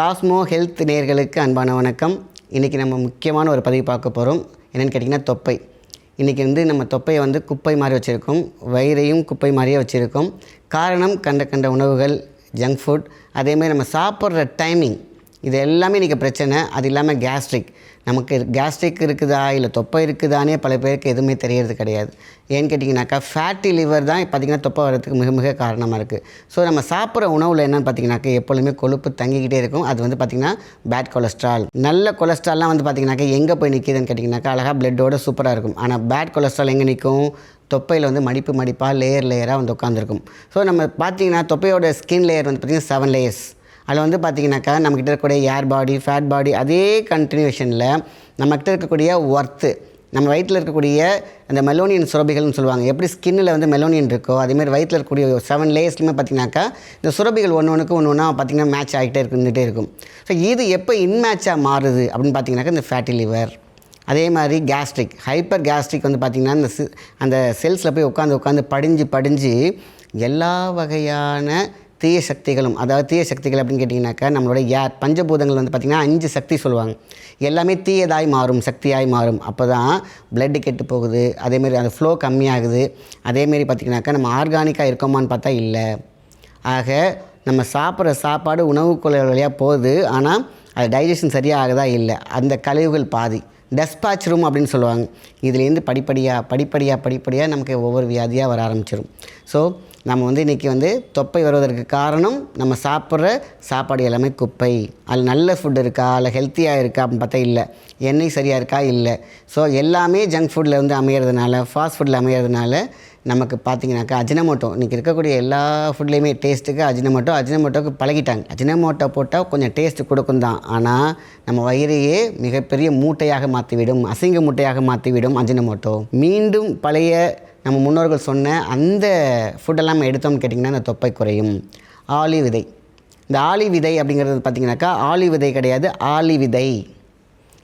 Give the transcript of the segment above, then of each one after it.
Cosmo health நேர்களுக்கு அன்பான வணக்கம். இன்றைக்கி நம்ம முக்கியமான ஒரு பதிவு பார்க்க போகிறோம் என்னென்னு கேட்டிங்கன்னா தொப்பை. இன்றைக்கி வந்து நம்ம தொப்பையை வந்து குப்பை மாதிரி வச்சுருக்கோம். வயிறையும் குப்பை மாதிரியே வச்சுருக்கோம். காரணம் கண்ட கண்ட உணவுகள் ஜங்க் ஃபுட் அதேமாதிரி நம்ம சாப்பிட்ற டைமிங் இது எல்லாமே இன்றைக்கி பிரச்சனை. அது இல்லாமல் கேஸ்ட்ரிக் நமக்கு கேஸ்ட்ரிக் இருக்குதா இல்லை தொப்பை இருக்குதானே பல பேருக்கு எதுவுமே தெரியறது கிடையாது. ஏன்னு கேட்டிங்கனாக்கா ஃபேட்டி லிவர் தான் பார்த்திங்கன்னா தொப்பை வரதுக்கு மிக மிக காரணமாக இருக்குது ஸோ நம்ம சாப்பிட்ற உணவில் என்னென்னு பார்த்தீங்கன்னாக்கா எப்பொழுதுமே கொழுப்பு தங்கிக்கிட்டே இருக்கும். அது வந்து பார்த்திங்கன்னா பேட் கொலஸ்ட்ரால் நல்ல கொலஸ்ட்ரால்லாம் வந்து பார்த்திங்கனாக்கா எங்கே போய் நிற்கிதுன்னு கேட்டிங்கனாக்கா அழகாக பிளட்டோட சூப்பராக இருக்கும். ஆனால் பேட் கொலஸ்ட்ரால் எங்கே நிற்கும் தொப்பையில் வந்து மடிப்பு மடிப்பாக லேயர் லேயராக வந்து உட்காந்துருக்கும் ஸோ நம்ம பார்த்தீங்கன்னா தொப்பையோட ஸ்கின் லேயர் வந்து பார்த்திங்கன்னா செவன் லேயர்ஸ் அதில் வந்து பார்த்திங்கனாக்கா நம்மக்கிட்ட இருக்கக்கூடிய ஏர் பாடி ஃபேட் பாடி அதே கண்டினியூஷனில் நம்மக்கிட்ட இருக்கக்கூடிய ஒர்த்து நம்ம வயிற்றில் இருக்கக்கூடிய அந்த மெலோனியன் சுரபிகள்னு சொல்லுவாங்க. எப்படி ஸ்கின்னில் வந்து மெலோனியன் இருக்கோ அதேமாதிரி வயிற்றில் இருக்கக்கூடிய செவன் லேயர்ஸ்லையுமே பார்த்திங்கனாக்கா இந்த சுரபிகள் ஒன்று ஒன்றுக்கு ஒன்று ஒன்றா பார்த்திங்கன்னா மேட்ச் ஆகிட்டே இருந்துகிட்டே இருக்கும். ஸோ இது எப்போ இன்மேட்சாக மாறுது அப்படின்னு பார்த்தீங்கன்னாக்கா இந்த ஃபேட்டி லிவர் அதே மாதிரி கேஸ்ட்ரிக் ஹைப்பர் கேஸ்ட்ரிக் வந்து பார்த்திங்கன்னா அந்த அந்த செல்ஸில் போய் உட்காந்து உட்காந்து படிஞ்சு படிஞ்சு எல்லா வகையான தீய சக்திகளும் அதாவது தீய சக்திகள் அப்படின்னு கேட்டிங்கனாக்கா நம்மளோட யார் பஞ்சபூதங்கள் வந்து பார்த்திங்கன்னா அஞ்சு சக்தி சொல்லுவாங்க. எல்லாமே தீயதாய் மாறும் சக்தியாய் மாறும். அப்போ தான் பிளட்டு கெட்டு போகுது. அதேமாரி அந்த ஃப்ளோ கம்மியாகுது. அதேமாரி பார்த்திங்கனாக்கா நம்ம ஆர்கானிக்காக இருக்கோமான்னு பார்த்தா இல்லை. ஆக நம்ம சாப்பிட்ற சாப்பாடு உணவு குழல் வழியாக போகுது. ஆனால் அது டைஜஷன் சரியாக ஆகுதா இல்லை? அந்த கழிவுகள் பாதி. டெஸ்பாச் ரூம் அப்படின்னு சொல்லுவாங்க. இதுலேருந்து படிப்படியாக படிப்படியாக படிப்படியாக நமக்கு ஒவ்வொரு வியாதியாக வர ஆரம்பிச்சிடும் ஸோ நம்ம வந்து இன்றைக்கி வந்து தொப்பை வருவதற்கு காரணம் நம்ம சாப்பிட்ற சாப்பாடு எல்லாமே குப்பை. அதில் நல்ல ஃபுட் இருக்கா? இல்லை ஹெல்த்தியாக இருக்கா? அப்படின்னு பார்த்தா இல்லை. எண்ணெய் சரியாக இருக்கா? இல்லை. ஸோ எல்லாமே ஜங்க் ஃபுட்டில் வந்து அமையிறதுனால ஃபாஸ்ட் ஃபுட்டில் அமையிறதுனால நமக்கு பார்த்தீங்கன்னாக்கா அஜினமோட்டோ இன்றைக்கி இருக்கக்கூடிய எல்லா ஃபுட்லேயுமே டேஸ்ட்டுக்கு அஜினமோட்டோ அஜினமோட்டோக்கு பழகிட்டாங்க. அஜினமோட்டோ போட்டால் கொஞ்சம் டேஸ்ட்டு கொடுக்கும் தான். ஆனால் நம்ம வயிறையே மிகப்பெரிய மூட்டையாக மாற்றிவிடும் அசிங்க மூட்டையாக மாற்றிவிடும் அஜினமோட்டோ. மீண்டும் பழைய நம்ம முன்னோர்கள் சொன்ன அந்த ஃபுட்டெல்லாம் நம்ம எடுத்தோம்னு கேட்டிங்கன்னா அந்த தொப்பை குறையும். ஆளி விதை. இந்த ஆளி விதை அப்படிங்கிறது பார்த்திங்கனாக்கா ஆளி விதை கிடையாது ஆளி விதை.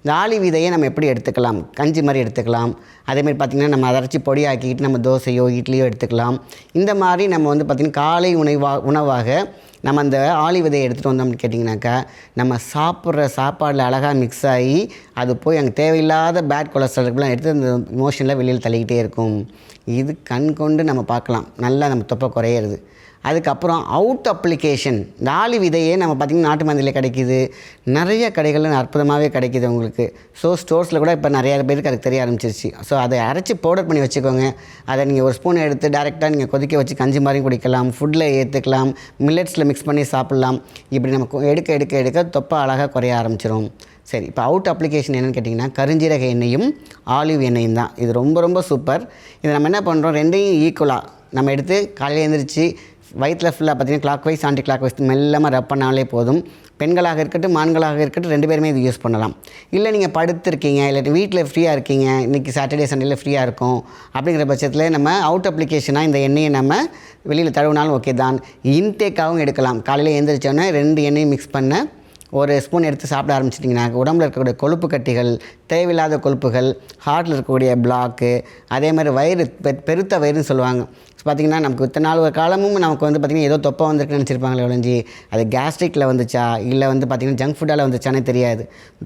இந்த ஆளி விதையை நம்ம எப்படி எடுத்துக்கலாம்? கஞ்சி மாதிரி எடுத்துக்கலாம். அதேமாதிரி பார்த்திங்கன்னா நம்ம அரைச்சி பொடியாக்கிக்கிட்டு நம்ம தோசையோ இட்லியோ எடுத்துக்கலாம். இந்த மாதிரி நம்ம வந்து பார்த்திங்கன்னா காலை உணவாக உணவாக நம்ம அந்த ஆளி விதையை எடுத்துகிட்டு வந்தோம்னு கேட்டிங்கனாக்கா நம்ம சாப்பிட்ற சாப்பாடில் அழகாக மிக்ஸ் ஆகி அது போய் அங்கே தேவையில்லாத பேட் கொலஸ்ட்ரால்லாம் எடுத்து அந்த மோஷனில் வெளியில் தள்ளிக்கிட்டே இருக்கும். இது கண் கொண்டு நம்ம பார்க்கலாம். நல்லா நம்ம தொப்பை குறையிறது. அதுக்கப்புறம் அவுட் அப்ளிகேஷன் தாலி விதையே நம்ம பார்த்திங்கன்னா நாட்டு மந்தியில் கிடைக்கிது. நிறைய கடைகளில் அற்புதமாகவே கிடைக்கிது உங்களுக்கு. ஸோ ஸ்டோர்ஸில் கூட இப்போ நிறையா பேருக்கு அதுக்கு தெரிய ஆரம்பிச்சிருச்சு. ஸோ அதை அரைச்சி பவுடர் பண்ணி வச்சுக்கோங்க. அதை நீங்கள் ஒரு ஸ்பூன் எடுத்து டேரெக்டாக நீங்கள் கொதிக்க வச்சு கஞ்சி மாதிரியும் குடிக்கலாம். ஃபுட்டில் ஏற்றுக்கலாம் மில்லட்ஸில் மிக்ஸ் பண்ணி சாப்பிட்லாம். இப்படி நம்ம கொ- எடுக்க எடுக்க எடுக்க தொப்பை அழகாக குறைய ஆரம்பிச்சிடும் சரி இப்போ அவுட் அப்ளிகேஷன் என்னென்னு கேட்டிங்கன்னா கருஞ்சீரக எண்ணெயும் ஆலிவ் எண்ணெயும் தான். இது ரொம்ப ரொம்ப சூப்பர் இதை நம்ம என்ன பண்ணுறோம் ரெண்டையும் ஈக்குவலாக நம்ம எடுத்து காலையில் எழுந்திரிச்சு வயிற்றில் ஃபுல்லாக பார்த்தீங்கன்னா clockwise anticlockwise மெல்லமாக ரப் பண்ணாலே போதும். பெண்களாக இருக்கட்டும் ஆண்களாக இருக்கட்டும் ரெண்டு பேருமே இது யூஸ் பண்ணலாம். இல்லை நீங்கள் படுத்துருக்கீங்க இல்லாட்டி வீட்டில் ஃப்ரீயாக இருக்கீங்க இன்றைக்கி சாட்டர்டே சண்டேல ஃப்ரீயாக இருக்கும் அப்படிங்கிற பட்சத்தில் நம்ம அவுட் அப்ளிகேஷனாக இந்த எண்ணெயை நம்ம வெளியில் தழுவினாலும் ஓகே தான். இன்டேக்காகவும் எடுக்கலாம். காலையில் எழுந்திரிச்சோன்னே ரெண்டு எண்ணெயும் மிக்ஸ் பண்ண ஒரு ஸ்பூன் எடுத்து சாப்பிட ஆரம்பிச்சிட்டிங்கன்னா உடம்புல இருக்கக்கூடிய கொழுப்பு கட்டிகள் தேவையில்லாத கொழுப்புகள் ஹார்ட்டில் இருக்கக்கூடிய பிளாக்கு அதே மாதிரி வயிறு பெ பெருத்த வயிறுன்னு சொல்லுவாங்க. பார்த்திங்கன்னா நமக்கு இத்தனை நாள் ஒரு காலமும் நமக்கு வந்து பார்த்திங்கன்னா ஏதோ தொப்பை வந்திருக்குன்னு நினச்சிருப்பாங்களே ஒழிஞ்சி அது கேஸ்ட்ரிக்கில் வந்துச்சா இல்லை வந்து பார்த்திங்கன்னா ஜங்க் ஃபுட்டால் வந்துச்சானே தெரியாது.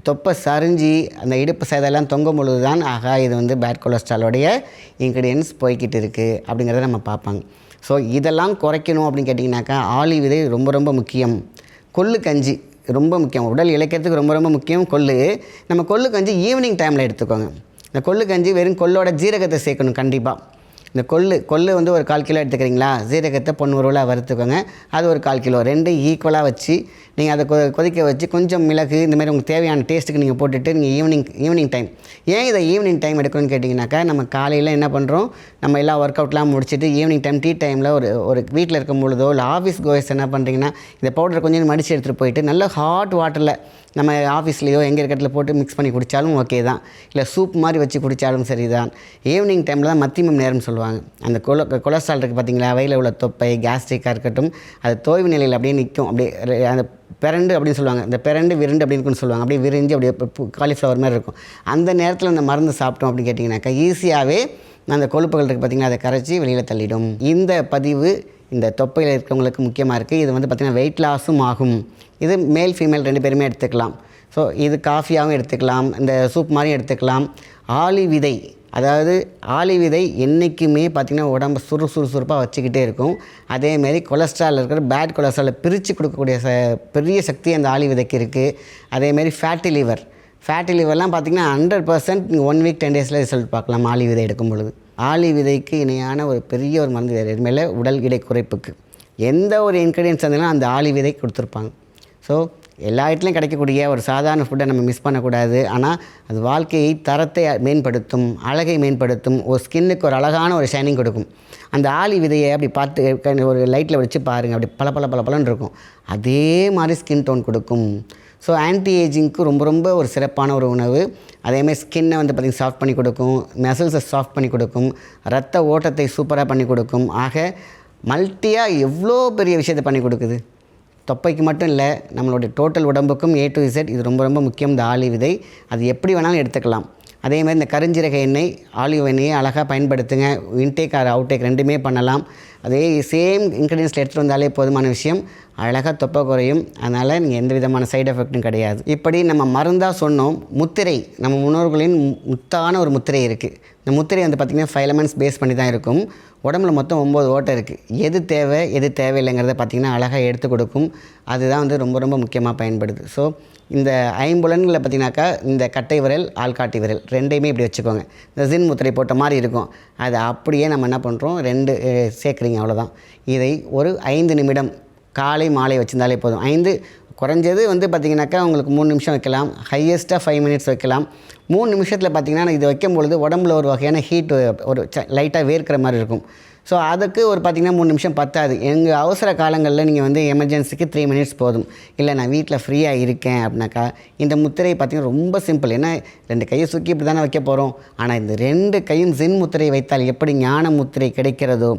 தொப்பை சரிஞ்சு அந்த இடுப்பு சேதெல்லாம் தொங்கும் பொழுது தான் ஆகா இது வந்து பேட் கொலஸ்ட்ராலோடைய இன்க்ரீடியன்ஸ் போய்கிட்டு இருக்குது அப்படிங்கிறத நம்ம பார்ப்பாங்க. ஸோ இதெல்லாம் குறைக்கணும் அப்படின்னு கேட்டிங்கனாக்கா ஆலி விதை ரொம்ப ரொம்ப முக்கியம். கொள்ளு கஞ்சி. ரொம்ப முக்கியம். உடல் இளைக்கிறதுக்கு ரொம்ப ரொம்ப முக்கியம். கொள்ளு. நம்ம கொள்ளு கஞ்சி ஈவினிங் டைமில் எடுத்துக்கோங்க. இந்த கொள்ளு கஞ்சி வெறும் கொள்ளோட ஜீரகத்தை சேர்க்கணும் கண்டிப்பாக இந்த கொள்ளு கொள்ளு வந்து ஒரு கால் கிலோ எடுத்துக்கிறீங்களா? சீரகத்தை பொன்னுருவில் வறுத்துக்கோங்க. அது ஒரு கால் கிலோ. ரெண்டு ஈக்குவலாக வச்சு நீங்கள் அதை கொ கொதிக்க வச்சு கொஞ்சம் மிளகு இந்த மாதிரி உங்களுக்கு தேவையான டேஸ்ட்டுக்கு நீங்கள் போட்டுட்டு நீங்கள் ஈவினிங் ஈவினிங் டைம் ஏன் இதை ஈவினிங் டைம் எடுக்கணும்னு கேட்டிங்கனாக்கா நம்ம காலையில் என்ன பண்ணுறோம் நம்ம எல்லா ஒர்க் அவுட்லாம் முடிச்சுட்டு ஈவினிங் டைம் டீ டைமில் ஒரு ஒரு வீட்டில் இருக்கும் பொழுதோ இல்லை ஆஃபீஸ் கோயஸ் என்ன பண்ணுறீங்கன்னா இந்த பவுடரை கொஞ்சம் மடித்து எடுத்துகிட்டு போயிட்டு நல்ல ஹாட் வாட்டரில் நம்ம ஆஃபீஸ்லேயோ எங்கே இருக்கிறதுல போட்டு மிக்ஸ் பண்ணி குடித்தாலும் ஓகே தான். இல்லை சூப் மாதிரி வச்சு குடித்தாலும் சரி தான் ஈவினிங் டைமில் தான் மத்தியமம் நேரம்னு சொல்லுவாங்க. அந்த கொல கொலஸ்ட்ரால் இருக்குது பார்த்தீங்களா வயிறில் உள்ள தொப்பை கேஸ்ட்ரிக்காக இருக்கட்டும் அது தோய்வு நிலையில் அப்படியே நிற்கும் அப்படியே அந்த பிறண்டு அப்படின்னு சொல்லுவாங்க. இந்த பிறண்டு விருண்டு அப்படின்னு இருக்குன்னு சொல்லுவாங்க. அப்படியே விரிஞ்சு அப்படியே காலிஃப்ளவர் மாதிரி இருக்கும். அந்த நேரத்தில் அந்த மருந்து சாப்பிட்டோம் அப்படின்னு கேட்டிங்கனாக்கா ஈஸியாகவே அந்த கொழுப்புகள் இருக்குது பார்த்தீங்கன்னா அதை கரைச்சி வெளியில் தள்ளிடும். இந்த பதிவு இந்த தொப்பையில் இருக்கிறவங்களுக்கு முக்கியமாக இருக்குது இது வந்து பார்த்திங்கன்னா வெயிட் லாஸும் ஆகும். இது மேல் ஃபீமேல் ரெண்டு பேருமே எடுத்துக்கலாம். ஸோ இது காஃபியாகவும் எடுத்துக்கலாம். இந்த சூப் மாதிரியும் எடுத்துக்கலாம். ஆளி விதை அதாவது ஆளி விதை என்றைக்குமே பார்த்திங்கன்னா உடம்பு சுறு சுறுசுறுப்பாக வச்சுக்கிட்டே இருக்கும். அதேமாரி கொலஸ்ட்ரால் இருக்கிற பேட் கொலஸ்ட்ராலை பிரித்து கொடுக்கக்கூடிய ச பெரிய சக்தி அந்த ஆளி விதைக்கு இருக்குது அதேமாரி ஃபேட்டி லிவர் ஃபேட்டி லிவர்லாம் பார்த்திங்கன்னா ஹண்ட்ரட் பர்சன்ட் நீங்கள் ஒன் வீக் டென் டேஸில் ரிசல்ட் பார்க்கலாம் ஆளி விதை எடுக்கும் பொழுது. ஆளி விதைக்கு இணையான ஒரு பெரிய ஒரு மருந்து வேறு எதுவுமே உடல் இடை குறைப்புக்கு. எந்த ஒரு இன்க்ரீடியன்ஸ் இருந்தாலும் அந்த ஆளி விதை கொடுத்துருப்பாங்க. ஸோ எல்லா இடத்துலையும் கிடைக்கக்கூடிய ஒரு சாதாரண ஃபுட்டை நம்ம மிஸ் பண்ணக்கூடாது. ஆனால் அது வாழ்க்கையை தரத்தை மேம்படுத்தும் அழகை மேம்படுத்தும் ஒரு ஸ்கின்னுக்கு ஒரு அழகான ஒரு ஷைனிங் கொடுக்கும். அந்த ஆலி விதையை அப்படி பார்த்து ஒரு லைட்டில் வச்சு பாருங்கள் அப்படி பல பல பல பலன்னு இருக்கும். அதே மாதிரி ஸ்கின் டோன் கொடுக்கும். ஸோ ஆன்டி ஏஜிங்க்கு ரொம்ப ரொம்ப ஒரு சிறப்பான ஒரு உணவு. அதேமாதிரி ஸ்கின்னை வந்து பார்த்திங்கன்னா சாஃப்ட் பண்ணி கொடுக்கும் மசில்ஸை சாஃப்ட் பண்ணி கொடுக்கும் ரத்த ஓட்டத்தை சூப்பராக பண்ணி கொடுக்கும். ஆக மல்ட்டியாக எவ்வளோ பெரிய விஷயத்தை பண்ணி கொடுக்குது? தொப்பைக்கு மட்டும் இல்லை நம்மளுடைய டோட்டல் உடம்புக்கும் ஏ டு இசட் இது ரொம்ப ரொம்ப முக்கியம் இந்த ஆலி விதை. அது எப்படி வேணாலும் எடுத்துக்கலாம். அதே மாதிரி இந்த கருஞ்சீரக எண்ணெய் ஆலிவ் எண்ணெயை அழகாக பயன்படுத்துங்க. இன்டேக் ஆர் அவுட்டேக் ரெண்டுமே பண்ணலாம். அதே சேம் இன்க்ரீடியன்ஸில் எடுத்துகிட்டு வந்தாலே போதுமான விஷயம். அழகாக தொப்பை குறையும். அதனால் நீங்கள் எந்த விதமான சைடு எஃபெக்ட்டும் கிடையாது. இப்படி நம்ம மருந்தாக சொன்னோம். முத்திரை நம்ம முன்னோர்களின் மு- முத்தான ஒரு முத்திரை இருக்குது இந்த முத்திரை வந்து பார்த்திங்கன்னா ஃபைவ் எலமெண்ட்ஸ் பேஸ் பண்ணி தான் இருக்கும். உடம்புல மொத்தம் ஒம்பது ஓட்டை இருக்குது எது தேவை எது தேவையில்லைங்கிறத பார்த்திங்கன்னா அழகாக எடுத்து கொடுக்கும். அதுதான் வந்து ரொம்ப ரொம்ப முக்கியமாக பயன்படுது. ஸோ இந்த ஐம்புலன்களை பார்த்தீங்கன்னாக்கா இந்த கட்டை விரல் ஆள்காட்டி விரல் ரெண்டையுமே இப்படி வச்சுக்கோங்க. இந்த ஜின் முத்திரை போட்ட மாதிரி இருக்கும். அதை அப்படியே நம்ம என்ன பண்ணுறோம் ரெண்டு சேர்க்குறீங்க அவ்வளோதான் இதை ஒரு ஐந்து நிமிடம் காலை மாலை வச்சிருந்தாலே போதும். ஐந்து குறைஞ்சது வந்து பார்த்திங்கனாக்கா உங்களுக்கு மூணு நிமிஷம் வைக்கலாம். ஹையஸ்ட்டாக ஃபைவ் மினிட்ஸ் வைக்கலாம். மூணு நிமிஷத்தில் பார்த்தீங்கன்னா இது வைக்கும் பொழுது உடம்புல ஒரு வகையான ஹீட் ஒரு லைட்டாக வேர்க்கிற மாதிரி இருக்கும். ஸோ அதுக்கு ஒரு பார்த்திங்கன்னா மூணு நிமிஷம் பத்தாது. எங்கள் அவசர காலங்களில் நீங்கள் வந்து எமர்ஜென்சிக்கு த்ரீ மினிட்ஸ் போதும். இல்லை நான் வீட்டில் ஃப்ரீயாக இருக்கேன் அப்படின்னாக்கா இந்த முத்திரை பார்த்திங்கன்னா ரொம்ப சிம்பிள் ஏன்னா ரெண்டு கையை சுக்கி இப்படி தானே வைக்க போகிறோம் ஆனால் இந்த ரெண்டு கையும் ஜின் முத்திரை வைத்தால் எப்படி ஞான முத்திரை கிடைக்கிறதோ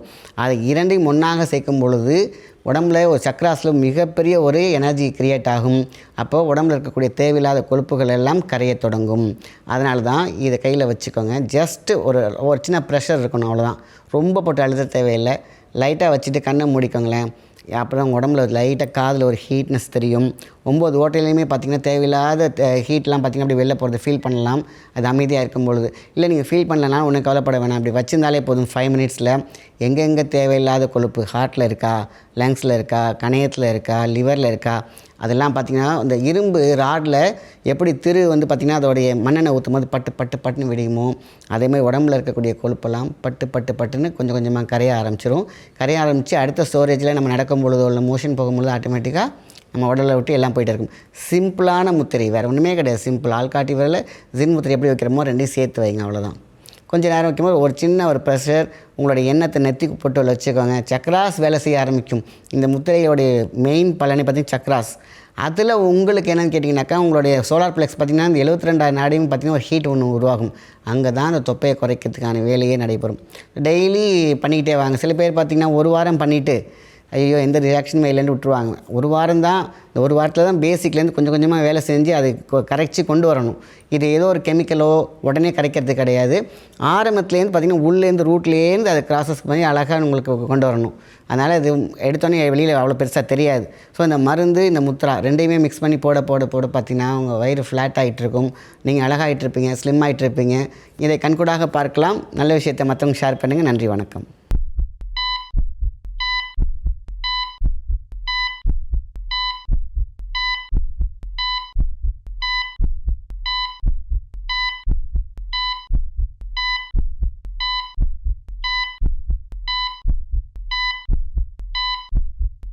அதை இரண்டையும் ஒன்றாக சேர்க்கும் பொழுது உடம்புல ஒரு சக்கராசில் மிகப்பெரிய ஒரு எனர்ஜி கிரியேட் ஆகும். அப்போது உடம்புல இருக்கக்கூடிய தேவையில்லாத கொழுப்புகள் எல்லாம் கரையத் தொடங்கும். அதனால தான் இதை கையில் வச்சுக்கோங்க. ஜஸ்ட்டு ஒரு ஒரு சின்ன ப்ரெஷர் இருக்கணும் அவ்வளோதான் ரொம்ப போட்டு அழுத தேவையில்லை. லைட்டாக வச்சுட்டு கண்ணை மூடிக்கோங்களேன். அப்புறம் உடம்புல லைட்டாக காதில் ஒரு ஹீட்னஸ் தெரியும். ஒம்பது ஓட்டையிலையுமே பார்த்திங்கன்னா தேவையில்லாத ஹீட்லாம் பார்த்திங்கன்னா அப்படி வெளில போகிறது ஃபீல் பண்ணலாம். அது அமைதியாக இருக்கும் பொழுது. இல்லை நீங்கள் ஃபீல் பண்ணலன்னா ஒன்றும் கவலைப்பட வேணாம். அப்படி வச்சிருந்தாலே போதும். ஃபைவ் மினிட்ஸில் எங்கெங்கே தேவையில்லாத கொழுப்பு? ஹார்ட்டில் இருக்கா? லங்ஸில் இருக்கா? கணையத்தில் இருக்கா? லிவரில் இருக்கா? அதெல்லாம் பார்த்திங்கன்னா இந்த இரும்பு ராடில் எப்படி திரு வந்து பார்த்திங்கன்னா அதோடைய மண்ணெண்ணெய் ஊற்றும் போது பட்டு பட்டு பட்டுன்னு விடியுமோ அதே மாதிரி உடம்புல இருக்கக்கூடிய கொழுப்பெல்லாம் பட்டு பட்டு பட்டுன்னு கொஞ்சம் கொஞ்சமாக கரைய ஆரம்பிச்சிரும். கரைய ஆரம்பித்து அடுத்த ஸ்டோரேஜில் நம்ம நடக்கும் பொழுதோ இல்லை மோஷன் போகும்பொழுது ஆட்டோமேட்டிக்காக நம்ம உடலை விட்டு எல்லாம் போயிட்டு இருக்கும். சிம்பிளான முத்திரை வேறு ஒன்றுமே கிடையாது. சிம்பிள் ஆள்காட்டி வரல ஜின் முத்திரை எப்படி வைக்கிறோமோ ரெண்டையும் சேர்த்து வைங்க அவ்வளோதான் கொஞ்சம் நேரம் வைக்கும்போது ஒரு சின்ன ஒரு ப்ரெஷர் உங்களுடைய எண்ணத்தை நெத்திக்கு போட்டு வச்சுக்கோங்க. சக்ராஸ் வேலை செய்ய ஆரம்பிக்கும். இந்த முத்திரையோடைய மெயின் பலனை பார்த்தீங்கன்னா சக்ராஸ். அதில் உங்களுக்கு என்னென்னு கேட்டிங்கனாக்கா உங்களுடைய சோலார் பிளெக்ஸ் பார்த்திங்கன்னா இந்த எழுபத்தி ரெண்டாயிரம் நாடையும் பார்த்திங்கன்னா ஒரு ஹீட் ஒன்று உருவாகும். அங்கே தான் அந்த தொப்பையை குறைக்கிறதுக்கான வேலையே நடைபெறும். டெய்லி பண்ணிக்கிட்டே வாங்க. சில பேர் பார்த்திங்கன்னா ஒரு வாரம் பண்ணிவிட்டு ஐயோ எந்த ரியாக்ஷனுமே இல்லைன்னு விட்டுருவாங்க. ஒரு வாரம் தான் இந்த ஒரு வாரத்தில் தான் பேசிக்லேருந்து கொஞ்சம் கொஞ்சமாக வேலை செஞ்சு அதை கொ- கரைச்சி கொண்டு வரணும். இது ஏதோ ஒரு கெமிக்கலோ உடனே கரைக்கிறது கிடையாது. ஆரம்பத்துலேருந்து பார்த்திங்கன்னா உள்ளேருந்து ரூட்லேருந்து அதை ப்ராசஸ் பண்ணி அழகாக உங்களுக்கு கொண்டு வரணும். அதனால் இது எடுத்தோன்னே வெளியில் அவ்வளோ பெருசாக தெரியாது. ஸோ இந்த மருந்து இந்த முத்ரா ரெண்டையுமே மிக்ஸ் பண்ணி போட போட போட பார்த்தீங்கன்னா உங்கள் வயிறு ஃப்ளாட் ஆகிட்டு இருக்கும் நீங்கள் அழகாகிட்டு இருப்பீங்க ஸ்லிம் ஆகிட்டு இருப்பீங்க இதை கண்கூடாக பார்க்கலாம். நல்ல விஷயத்தை மற்றவங்க ஷேர் பண்ணுங்கள் நன்றி வணக்கம்.